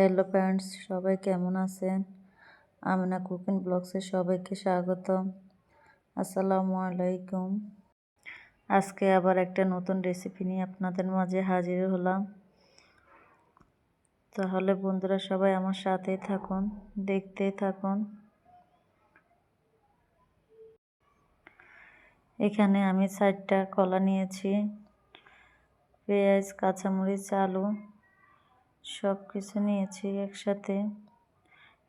Hello friends সবাই কেমন আছেন? আমিনা কুকিং ব্লগসে সবাইকে স্বাগতম। আসসালামু আলাইকুম। আজকে আবার একটা নতুন রেসিপি নিয়ে আপনাদের মাঝে হাজির হলাম। তাহলে বন্ধুরা সবাই আমার সাথেই থাকুন, দেখতেই থাকুন। এখানে আমি চারটা কলা নিয়েছি। পেঁয়াজ, কাঁচামরিচ, আলু সব কিছু নিয়েছি একসাথে।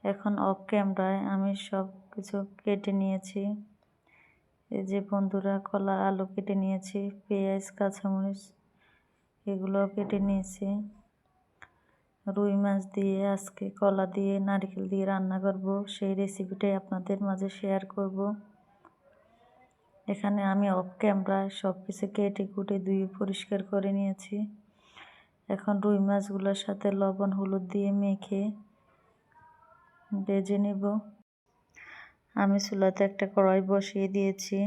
এখন অফ ক্যামেরায় আমি সব কিছু কেটে নিয়েছি। এই যে বন্ধুরা, কলা, আলু কেটে নিয়েছি, পেঁয়াজ, কাঁচামরিচ এগুলো কেটে নিয়েছি। রুই মাছ দিয়ে, আজকে কলা দিয়ে, নারকেল দিয়ে রান্না করব। সেই রেসিপিটাই আপনাদের মাঝে শেয়ার করব। এখানে আমি অফ ক্যামেরায় সব কিছু কেটে কুটে ধুয়ে পরিষ্কার করে নিয়েছি। এখন রুই মাছগুলোর সাথে লবণ, হলুদ দিয়ে মেখে বেজে নেব। আমি চুলাতে একটা কড়াই বসিয়ে দিয়েছি।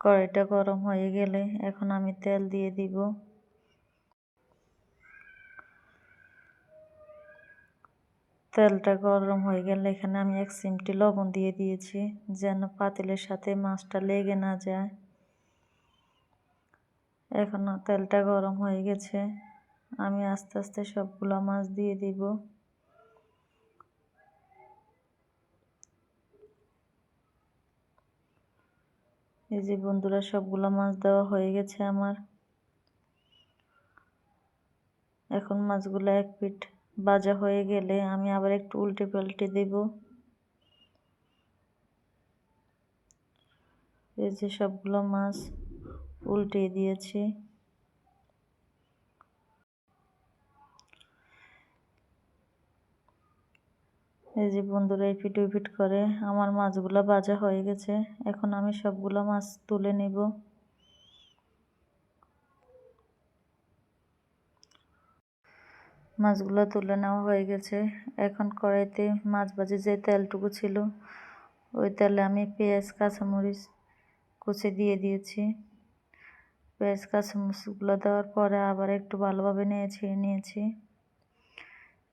কড়াইটা গরম হয়ে গেলে এখন আমি তেল দিয়ে দিব। তেলটা গরম হয়ে গেলে এখানে আমি এক চিমটি লবণ দিয়ে দিয়েছি, যেন পাতিলের সাথে মাছটা লেগে না যায়। এখন তেলটা গরম হয়ে গেছে। আমি আস্তে আস্তে সবগুলো মাছ দিয়ে দিব। এই যে বন্ধুরা, সবগুলো মাছ দেওয়া হয়ে গেছে আমার। এখন মাছগুলো এক পিঠ ভাজা হয়ে গেলে আমি আবার একটু উল্টে পাল্টে দেব। এই যে সবগুলো মাছ উল্টে দিয়েছি। এই যে বন্ধুরা এই ফিট ফিট করে, আমার মাছগুলো ভাজা হয়ে গেছে। এখন আমি সবগুলো মাছ তুলে নেব। মাছগুলো তুলে নেওয়া হয়ে গেছে। এখন কড়াইতে মাছ ভাজি যে তেলটুকু ছিল, ওই তেলে আমি পেঁয়াজ, কাঁচামরিচ কুচি দিয়ে দিয়েছি। পেঁয়াজ, কাঁচামরিচগুলো দেওয়ার পরে আবার একটু ভালোভাবে নিয়েছি নিয়েছি।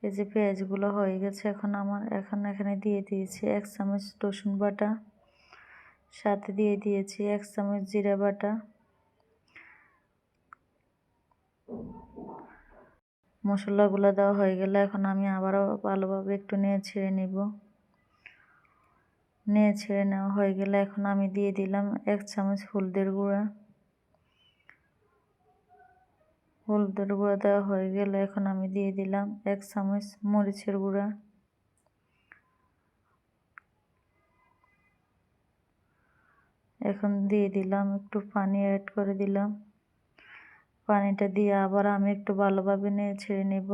এই যে পেঁয়াজগুলো হয়ে গেছে, এখন আমার, এখন এখানে দিয়ে দিয়েছি এক চামচ রসুন বাটা, সাথে দিয়ে দিয়েছি এক চামচ জিরা বাটা, মশলাগুলো দেওয়া হয়ে গেলে এখন আমি আবারও ভালোভাবে একটু নিয়ে ছেড়ে নিব। নিয়ে ছেড়ে নেওয়া হয়ে গেলে এখন আমি দিয়ে দিলাম এক চামচ হলদের গুঁড়া। হলুদের গুঁড়া দেওয়া হয়ে গেলে এখন আমি দিয়ে দিলাম এক চামচ মরিচের গুঁড়া। এখন দিয়ে দিলাম, একটু পানি অ্যাড করে দিলাম। পানিটা দিয়ে আবার আমি একটু ভালোভাবে নিয়ে ছেড়ে নেব।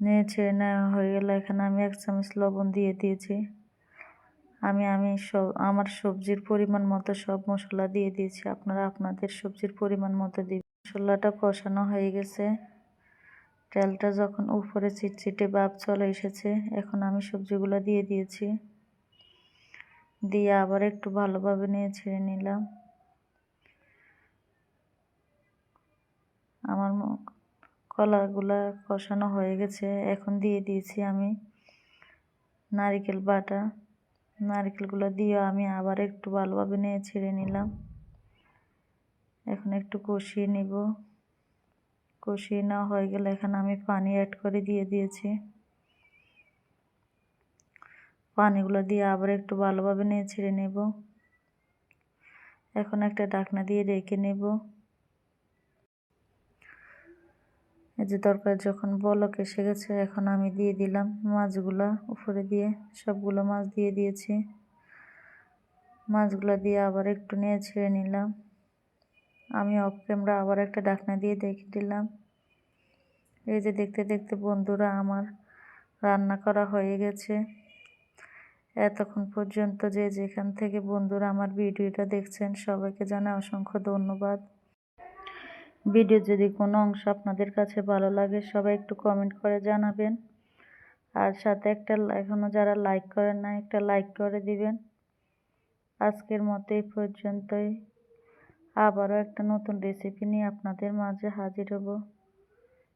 নিয়ে ছেড়ে নেওয়া হয়ে গেলে এখানে আমি এক চামচ লবণ দিয়ে দিয়েছি। আমি আমি সব, আমার সবজির পরিমাণ মতো সব মশলা দিয়ে দিয়েছি। আপনারা আপনাদের সবজির পরিমাণ মতো দিবেন। মশলাটা কষানো হয়ে গেছে। তেলটা যখন উপরে চিটচিটে ভাব চলে এসেছে, এখন আমি সবজিগুলো দিয়ে দিয়েছি। দিয়ে আবার একটু ভালোভাবে নিয়ে ছেড়ে নিলাম। আমার কলাগুলা কষানো হয়ে গেছে। এখন দিয়ে দিয়েছি আমি নারিকেল বাটা। নারকেলগুলো দিয়ে আমি আবার একটু ভালোভাবে নিয়ে ছেড়ে নিলাম। এখন একটু কষিয়ে নিব। কষিয়ে নেওয়া হয়ে গেলে এখানে আমি পানি অ্যাড করে দিয়ে দিয়েছি। পানিগুলো দিয়ে আবার একটু ভালোভাবে নিয়ে ছেড়ে নেব। এখন একটা ঢাকনা দিয়ে রেখে নেব। এই যে তরকারি যখন বলক এসে গেছে, এখন আমি দিয়ে দিলাম মাছগুলো উপরে দিয়ে, সবগুলো মাছ দিয়ে দিয়েছি। মাছগুলো দিয়ে আবার একটু নিয়ে ছেড়ে নিলাম। আমি অফ ক্যামেরা আবার একটা ডাকনা দিয়ে দেখে দিলাম এই যে দেখতে দেখতে বন্ধুরা, আমার রান্না করা হয়ে গেছে। এতক্ষণ পর্যন্ত যে যেখান থেকে বন্ধুরা আমার ভিডিওটা দেখছেন, সবাইকে জানা অসংখ্য ধন্যবাদ। ভিডিও যদি কোনো অংশ আপনাদের কাছে ভালো লাগে, সবাই একটু কমেন্ট করে জানাবেন। আর সাথে একটা এখনও যারা লাইক করেন না একটা লাইক করে দিবেন। আজকের মতো এই পর্যন্তই। আবারও একটা নতুন রেসিপি নিয়ে আপনাদের মাঝে হাজির হব।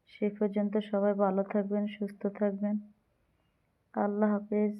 সে পর্যন্ত সবাই ভালো থাকবেন, সুস্থ থাকবেন। আল্লাহ হাফেজ।